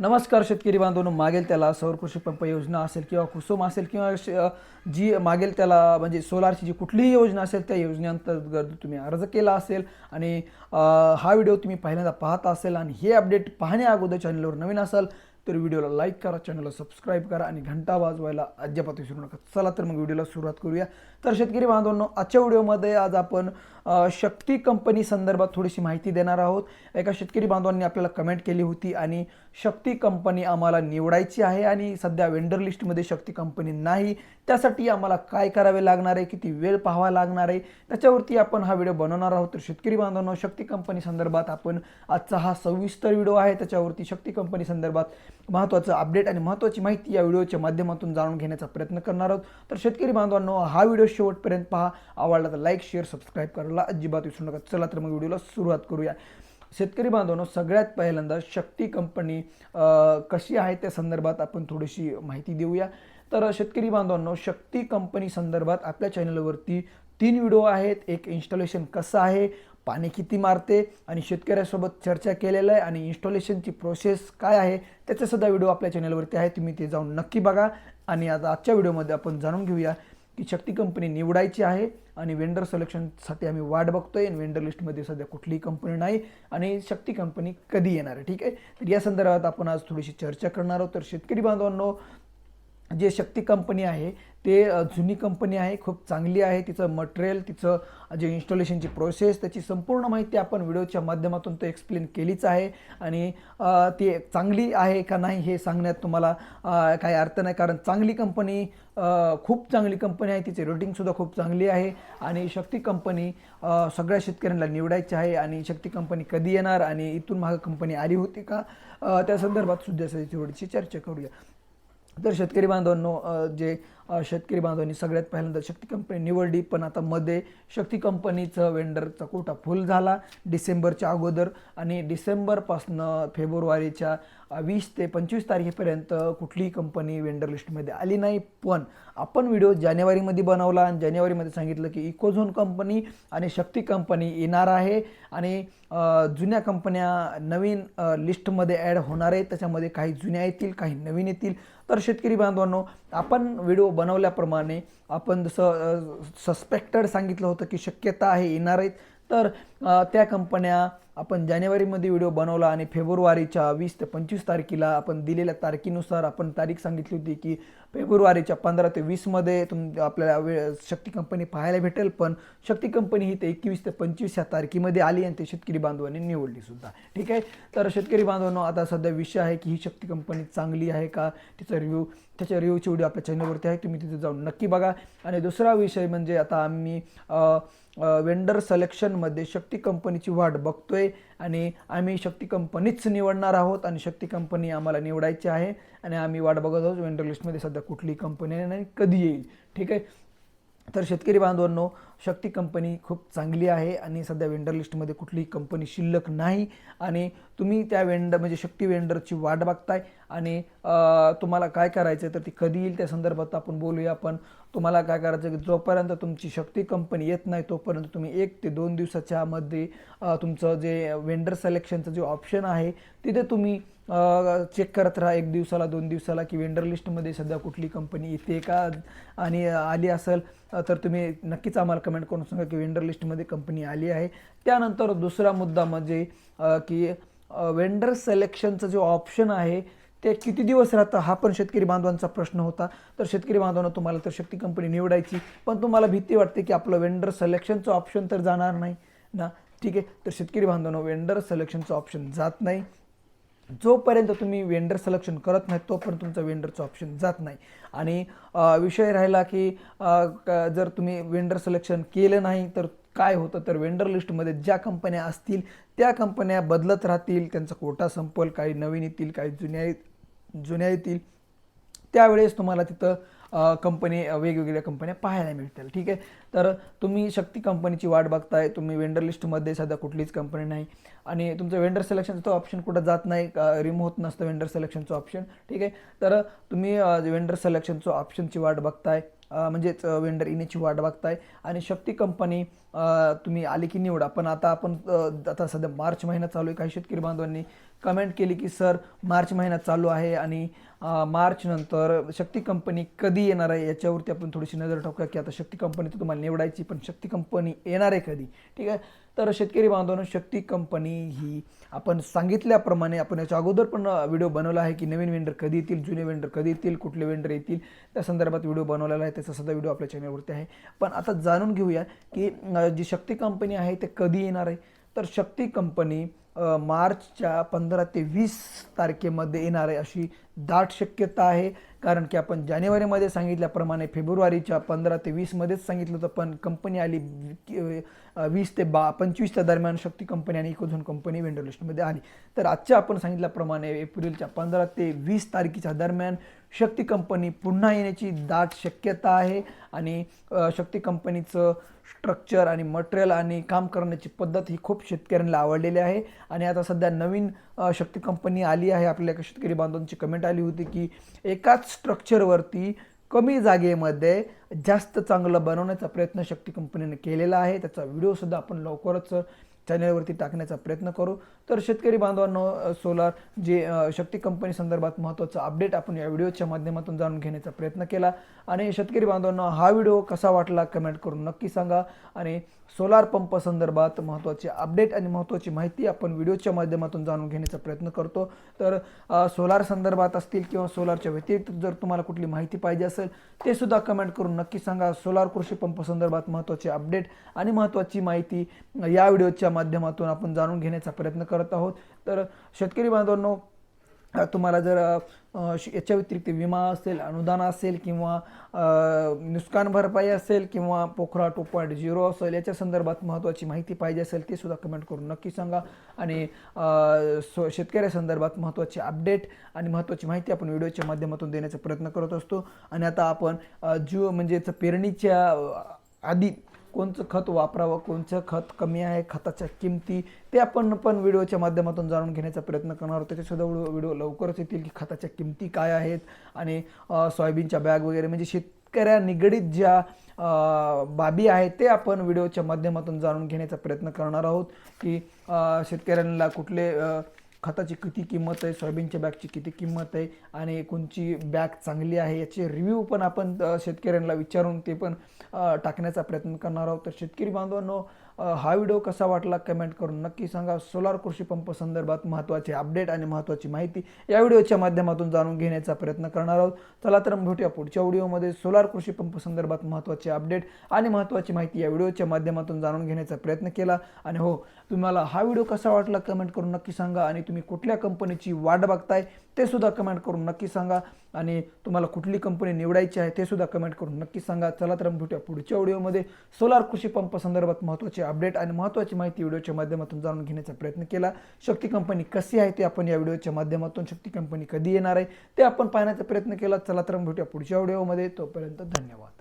नमस्कार शेतकरी बांधवांनो मागेल त्याला सौर कृषी पंप योजना असेल किंवा कुसुम असेल किंवा जी मागेल त्याला म्हणजे सोलारची जी कुठलीही योजना असेल त्या योजनेअंतर्गत तुम्ही अर्ज केला असेल आणि हा व्हिडिओ तुम्ही पहिल्यांदा पाहत असेल आणि हे अपडेट पाहण्या अगोदर चॅनलवर नवीन असाल तर व्हिडिओला लाईक करा चॅनलला सबस्क्राईब करा आणि घंटा वाजवायला अजिबात विसरू नका. चला तर मग व्हिडिओला सुरुवात करूया. तर शेतकरी बांधवांनो आजच्या व्हिडिओमध्ये आज आपण शक्ती कंपनी संदर्भात थोडीशी माहिती देणार आहोत. एका शेतकरी बांधवांनी आपल्याला कमेंट केली होती आणि शक्ती कंपनी आम्हाला निवडायची आहे आणि सध्या वेंडर लिस्टमध्ये शक्ती कंपनी नाही. त्यासाठी आम्हाला काय करावे लागणार आहे? किती वेळ पाहावा लागणार आहे? त्याच्यावरती आपण हा व्हिडिओ बनवणार आहोत. तर शेतकरी बांधवांनो शक्ती कंपनी संदर्भात आपण आजचा हा सविस्तर व्हिडिओ आहे. त्याच्यावरती शक्ती कंपनी संदर्भात महत्त्वाचं अपडेट आणि महत्त्वाची माहिती या व्हिडिओच्या माध्यमातून जाणून घेण्याचा प्रयत्न करणार आहोत. तर शेतकरी बांधवांनो हा व्हिडिओ शेवटपर्यंत पहा. आवडला तर लाईक शेअर सबस्क्राईब करायला अजिबात विसरू नका. चला तर मग व्हिडिओला सुरुवात करूया. शेतकरी बांधवांनो सगळ्यात पहिल्यांदा शक्ती कंपनी कशी आहे त्या संदर्भात आपण थोडीशी माहिती देऊया. तर शेतकरी बांधवांनो शक्ती कंपनी संदर्भात आपल्या चॅनलवरती तीन व्हिडिओ आहेत. एक इन्स्टॉलेशन कसं आहे? पाणी किती मारते आणि शेतकऱ्यासोबत चर्चा केलेलं आहे आणि इन्स्टॉलेशनची प्रोसेस काय आहे त्याचासुद्धा व्हिडिओ आपल्या चॅनलवरती आहे तुम्ही ते जाऊन नक्की बघा. आणि आता आजच्या व्हिडिओमध्ये आपण जाणून घेऊया की शक्ती कंपनी निवडायची आहे आणि वेंडर सिलेक्शनसाठी आम्ही वाट बघतोय आणि वेंडर लिस्टमध्ये सध्या कुठलीही कंपनी नाही आणि शक्ती कंपनी कधी येणार आहे ठीक आहे? तर या संदर्भात आपण आज थोडीशी चर्चा करणार आहोत. तर शेतकरी बांधवांनो जे शक्ती कंपनी आहे ते जुनी कंपनी आहे खूप चांगली आहे तिचं मटेरियल तिचं जे इन्स्टॉलेशनची प्रोसेस त्याची संपूर्ण माहिती आपण व्हिडिओच्या माध्यमातून तो एक्सप्लेन केलीच आहे. आणि ती चांगली आहे का नाही हे सांगण्यात तुम्हाला काही अर्थ नाही. कारण चांगली कंपनी खूप चांगली कंपनी आहे. तिचे रेटिंगसुद्धा खूप चांगली आहे. आणि शक्ती कंपनी सगळ्या शेतकऱ्यांना निवडायची आहे. आणि शक्ती कंपनी कधी येणार? आणि इथून मागं कंपनी आली होती का? त्या संदर्भात सुद्धा थोडीशी चर्चा करूया. तर शेतकरी बांधवांनो जे शेतकरी बांधवांनी सगळ्यात पहिल्यांदा शक्ती कंपनी निवडली पण आता मध्ये शक्ती कंपनीचं वेंडरचा कोटा फुल झाला. डिसेंबरच्या अगोदर आणि डिसेंबरपासनं फेब्रुवारीच्या वीस ते पंचवीस तारखेपर्यंत कुठलीही कंपनी वेंडर लिस्टमध्ये आली नाही. पण आपण व्हिडिओ जानेवारीमध्ये बनवला आणि जानेवारीमध्ये सांगितलं की इकोझोन कंपनी आणि शक्ती कंपनी येणार आहे आणि जुन्या कंपन्या नवीन लिस्टमध्ये ॲड होणार आहे. त्याच्यामध्ये काही जुन्या येतील काही नवीन येतील. तर शेतकरी बांधवांनो आपण व्हिडिओ बनवल्याप्रमाणे आपण जसं सस्पेक्टेड सांगितलं होतं की शक्यता आहे येणार आहेत तर त्या कंपन्या आपण जानेवारीमध्ये व्हिडिओ बनवला आणि फेब्रुवारीच्या वीस ते पंचवीस तारखेला आपण दिलेल्या तारखेनुसार आपण तारीख सांगितली होती की फेब्रुवारीच्या पंधरा ते वीसमध्ये तुम आपल्याला वेळ शक्ती कंपनी पाहायला भेटेल पण शक्ती कंपनी ही ते एकवीस ते पंचवीस या तारखेमध्ये आली आणि ते शेतकरी बांधवांनी निवडली सुद्धा. ठीक आहे? तर शेतकरी बांधवांनो आता सध्या विषय आहे की ही शक्ती कंपनी चांगली आहे का? तिचा रिव्ह्यू त्याच्या रिव्ह्यूची व्हिडिओ आपल्या चॅनलवरती आहे तुम्ही तिथे जाऊन नक्की बघा. आणि दुसरा विषय म्हणजे आता आम्ही वेंडर सिलेक्शनमध्ये शक्ती कंपनीची वाट बघतोय आणि आम्ही शक्ती कंपनीच निवडणार आहोत आणि शक्ती कंपनी आम्हाला निवडायची आहे. आणि आम्ही वाट बघत आहोत वेंडर लिस्टमध्ये सध्या कुठली कंपनी आहे आणि कधी येईल. ठीक आहे? तर शेतकरी बांधवांनो शक्ती कंपनी खूप चांगली आहे आणि सध्या वेंडर लिस्टमध्ये कुठलीही कंपनी शिल्लक नाही. आणि तुम्ही त्या वेंडर म्हणजे शक्ती वेंडरची वाट बघताय. आणि तुम्हाला काय करायचं आहे तर ती कधी येईल त्या संदर्भात आपण बोलूया. आपण तुम्हाला काय करायचं की जोपर्यंत तुमची शक्ती कंपनी येत नाही तोपर्यंत तुम्ही एक ते दोन दिवसाच्या मध्ये तुमचं जे वेंडर सिलेक्शनचं जे ऑप्शन आहे तिथे तुम्ही चेक करत राहा एक दिवसाला दोन दिवसाला की वेंडर लिस्टमध्ये सध्या कुठली कंपनी येते का आणि आली असेल तर तुम्ही नक्कीच आम्हाला कमेंट करून सांगा की वेंडर लिस्टमध्ये कंपनी आली आहे. त्यानंतर दुसरा मुद्दा म्हणजे की वेंडर सिलेक्शनचं जे ऑप्शन आहे ते किती दिवस राहतं हा पण शेतकरी बांधवांचा प्रश्न होता. तर शेतकरी बांधवांना तुम्हाला तर शक्ती कंपनी निवडायची पण तुम्हाला भीती वाटते की आपलं वेंडर सलेक्शनचं ऑप्शन तर जाणार नाही ना. ठीक आहे? तर शेतकरी बांधवांना वेंडर सलेक्शनचं ऑप्शन जात नाही. जोपर्यंत तुम्ही वेंडर सलेक्शन करत नाही तोपर्यंत तुमचं वेंडरचं ऑप्शन जात नाही. आणि विषय राहिला की जर तुम्ही वेंडर सलेक्शन केलं नाही तर काय होतं? तर वेंडर लिस्टमध्ये ज्या कंपन्या असतील त्या कंपन्या बदलत राहतील त्यांचा कोटा संपल काही नवीन येतील काही जुन्या जुन्या येतील त्यावेळेस तुम्हाला तिथं कंपनी वेगवेगळ्या कंपन्या पाहायला मिळतील. ठीक आहे? तर तुम्ही शक्ती कंपनीची वाट बघताय तुम्ही वेंडर लिस्टमध्ये सध्या कुठलीच कंपनी नाही. आणि तुमचं वेंडर सिलेक्शनचं तो ऑप्शन कुठं जात नाही रिमूव्ह होत नसतं वेंडर सिलेक्शनचं ऑप्शन ठीक आहे? तर तुम्ही वेंडर सिलेक्शनचं ऑप्शनची वाट बघताय म्हणजेच वेंडर येण्याची वाट बघताय. आणि शक्ती कंपनी तुम्ही आली की निवडा. पण आता आपण आता सध्या मार्च महिना चालू आहे काही शेतकरी बांधवांनी. कमेंट केली की सर मार्च महिना चालू आहे आणि मार्चनंतर मार्च नंतर शक्ती कंपनी कधी येणार आहे? याच्यावरती आपण थोडीशी नजर टाकूया की आता शक्ती कंपनी तर तुम्हाला निवडायची पण शक्ती कंपनी येणार आहे कधी? ठीक आहे? तर शेतकरी बांधवांनो शक्ती कंपनी ही आपण सांगितल्याप्रमाणे आपण याच्या अगोदर पण व्हिडिओ बनवला आहे की नवीन वेंडर कधी येतील जुने वेंडर कधी येतील कुठले वेंडर येतील त्या संदर्भात व्हिडिओ बनवलेला आहे त्याचा सध्या व्हिडिओ आपल्या चॅनलवरती आहे. पण आता जाणून घेऊया की जी शक्ती कंपनी आहे ते कधी येणार आहे? तर शक्ती कंपनी मार्चच्या पंधरा ते वीस तारखेमध्ये येणार आहे अशी दाट शक्यता आहे. कारण की आपण जानेवारीमध्ये सांगितल्याप्रमाणे फेब्रुवारीच्या पंधरा ते वीसमध्येच सांगितलं होतं पण कंपनी आली वीस ते बा पंचवीसच्या दरम्यान शक्ती कंपनी आणि इकोझोन कंपनी वेंडर लिस्टमध्ये आली. तर आजच्या आपण सांगितल्याप्रमाणे एप्रिलच्या पंधरा ते वीस तारखेच्या दरम्यान शक्ती कंपनी पुन्हा येण्याची दाट शक्यता आहे आणि शक्ती कंपनीचं स्ट्रक्चर आणि मटेरियल आणि काम करण्याची पद्धत ही खूप शेतकऱ्यांना आवडलेली आहे. आणि आता सध्या नवीन शक्ती कंपनी आली आहे. आपल्या एका शेतकरी बांधवांची कमेंट आली होती की एकाच स्ट्रक्चरवरती कमी जागेमध्ये जास्त चांगलं बनवण्याचा प्रयत्न शक्ती कंपनीने केलेला आहे. त्याचा व्हिडिओसुद्धा आपण लवकरच चॅनेलवरती टाकण्याचा प्रयत्न करू. तर शेतकरी बांधवांनो सोलार जे शक्ती कंपनी संदर्भात महत्त्वाचा अपडेट आपण या व्हिडिओच्या माध्यमातून जाणून घेण्याचा प्रयत्न केला. आणि शेतकरी बांधवांनो हा व्हिडिओ कसा वाटला कमेंट करून नक्की सांगा. आणि सोलार पंप संदर्भात महत्त्वाचे अपडेट आणि महत्त्वाची माहिती आपण व्हिडिओच्या माध्यमातून जाणून घेण्याचा प्रयत्न करतो. तर सोलार संदर्भात असतील किंवा सोलारच्या व्यतिरिक्त जर तुम्हाला कुठली माहिती पाहिजे असेल ते सुद्धा कमेंट करून नक्की सांगा. सोलार कृषी पंप संदर्भात महत्त्वाचे अपडेट आणि महत्त्वाची माहिती या व्हिडिओच्या माध्यमातून आपण जाणून घेण्याचा प्रयत्न करत आहोत. तर शेतकरी बांधवांनो तुम्हाला जर श- याच्या व्यतिरिक्त विमा असेल अनुदान असेल किंवा नुकसान भरपाई असेल किंवा पोखरा टू पॉईंट झिरो असेल याच्या संदर्भात महत्त्वाची माहिती पाहिजे असेल ते सुद्धा कमेंट करून नक्की सांगा. आणि शेतकऱ्यासंदर्भात महत्त्वाचे अपडेट आणि महत्त्वाची माहिती आपण व्हिडिओच्या माध्यमातून देण्याचा प्रयत्न करत असतो. आणि आता आपण अ, म्हणजेच पेरणीच्या आधी कोणचं खत वापरावं कोणचं खत कमी आहे खताच्या किमती ते आपण पण व्हिडिओच्या माध्यमातून जाणून घेण्याचा प्रयत्न करणार आहोत. त्याच्यासुद्धा व्हिडिओ लवकरच येतील की खताच्या किमती काय आहेत आणि सोयाबीनच्या बॅग वगैरे. म्हणजे शेतकऱ्या निगडीत ज्या बाबी आहेत ते आपण व्हिडिओच्या माध्यमातून जाणून घेण्याचा प्रयत्न करणार आहोत की शेतकऱ्यांना कुठले खताची किती किंमत आहे सोयाबीनच्या बॅगची किती किंमत आहे आणि कोणची बॅग चांगली आहे याचे रिव्ह्यू पण आपण शेतकऱ्यांना विचारून ते पण टाकण्याचा प्रयत्न करणार आहोत. तर शेतकरी बांधवांनो हा व्हिडिओ कसा वाटला कमेंट करून नक्की सांगा. सोलार कृषी पंप संदर्भात महत्त्वाचे अपडेट आणि महत्त्वाची माहिती या व्हिडिओच्या माध्यमातून जाणून घेण्याचा प्रयत्न करणार आहोत. चला तर भेटूया पुढच्या व्हिडिओमध्ये. सोलार कृषी पंप संदर्भात महत्त्वाचे अपडेट आणि महत्त्वाची माहिती या व्हिडिओच्या माध्यमातून जाणून घेण्याचा प्रयत्न केला. आणि हो तुम्हाला हा व्हिडिओ कसा वाटला कमेंट करून नक्की सांगा. आणि तुम्ही कुठल्या कंपनीची वाट बघताय? ते सुद्धा कमेंट करून नक्की सांगा. आणि तुम्हाला कुठली कंपनी निवडायची आहे ते सुद्धा कमेंट करून नक्की सांगा. चला तर भेटूया पुढच्या व्हिडिओमध्ये सोलार कृषी पंप संदर्भात महत्त्वाचे अपडेट आणि महत्त्वाची माहिती व्हिडिओच्या माध्यमातून जाणून घेण्याचा प्रयत्न केला. शक्ती कंपनी कशी आहे ते आपण या व्हिडिओच्या माध्यमातून शक्ती कंपनी कधी येणार आहे ते आपण पाहण्याचा प्रयत्न केला. चला तर भेटूया पुढच्या व्हिडिओमध्ये तोपर्यंत धन्यवाद.